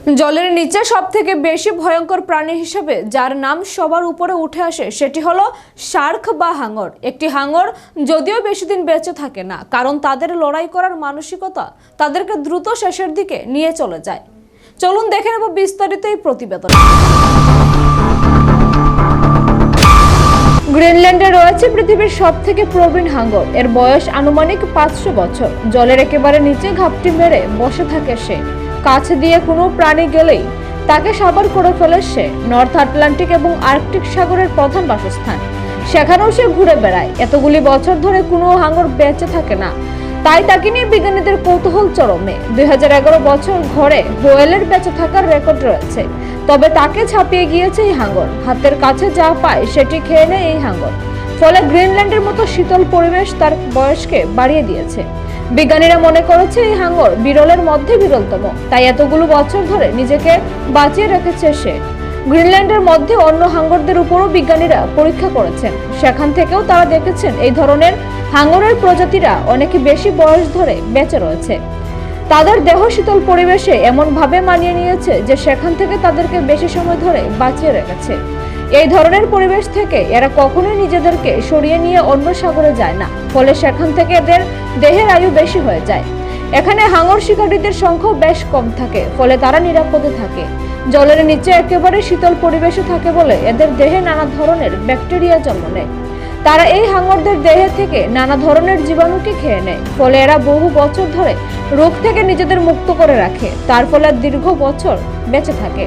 জলের নিচে সব থেকে বেশি ভয়ঙ্কর প্রাণী হিসেবে যার নাম সবার উপরে উঠে আসে, সেটি হলো শার্ক বা হাঙর। একটি হাঙর যদিও বেশি দিন বেঁচে থাকে না, কারণ তাদের লড়াই করার মানসিকতা তাদেরকে দ্রুত শেষের দিকে নিয়ে চলে যায়। চলুন দেখে নেব বিস্তারিত এই প্রতিবেদন। গ্রিনল্যান্ডে রয়েছে পৃথিবীর সব থেকে প্রবীণ হাঙ্গর এর বয়স আনুমানিক পাঁচশো বছর। জলের একেবারে নিচে ঘাপটি মেরে বসে থাকে সে। কাছে দিয়ে কোনো প্রাণী গেলেই তাকে সাবার করে ফেলে সে নর্থ আটলান্টিক এবং আর্কটিক সাগরের প্রধান বাসস্থান। সেখানেও সে ঘুরে বেড়ায়। এতগুলি বছর ধরে কোনো হাঙ্গর বেঁচে থাকে না। তাই তাকে নিয়ে বিজ্ঞানীদের কৌতূহল চরমে। দুই হাজার এগারো বছর ঘরে হোয়েলের বেঁচে থাকার রেকর্ড রয়েছে। তবে তাকে ছাপিয়ে গিয়েছে এই হাঙ্গর হাতের কাছে যা পায় সেটি খেয়ে নেয় এই হাঙ্গর ফলে গ্রিনল্যান্ডের মতো শীতল পরিবেশ তার বয়সকে বাড়িয়ে দিয়েছে। বিজ্ঞানীরা মনে করেছে এই হাঙ্গর বিরলের মধ্যে বিরলতম। তাই এতগুলো বছর ধরে নিজেকে বাঁচিয়ে রেখেছে সে। গ্রিনল্যান্ডের মধ্যে অন্য হাঙ্গরদের উপরও বিজ্ঞানীরা পরীক্ষা করেছেন। সেখান থেকেও তারা দেখেছেন এই ধরনের হাঙ্গরের প্রজাতিরা অনেক বেশি বয়স ধরে বেঁচে রয়েছে। তাদের দেহ শীতল পরিবেশে এমনভাবে মানিয়ে নিয়েছে যে সেখান থেকে তাদেরকে বেশি সময় ধরে বাঁচিয়ে রেখেছে। এই ধরনের পরিবেশ থেকে এরা কখনোই নিজেদেরকে সরিয়ে নিয়ে অন্য সাগরে যায় না, ফলে সেখান থেকে এদের দেহের আয়ু বেশি হয়ে যায়। এখানে হাঙর শিকারীদের সংখ্যাও বেশ কম থাকে, ফলে তারা নিরাপদে থাকে। জলের নিচে একেবারে শীতল পরিবেশে থাকে বলে এদের দেহে নানা ধরনের ব্যাকটেরিয়া জন্ম নেয়। তারা এই হাঙরদের দেহে থেকে নানা ধরনের জীবাণুকে খেয়ে নেয়, ফলে এরা বহু বছর ধরে রোগ থেকে নিজেদের মুক্ত করে রাখে, তার ফলে দীর্ঘ বছর বেঁচে থাকে।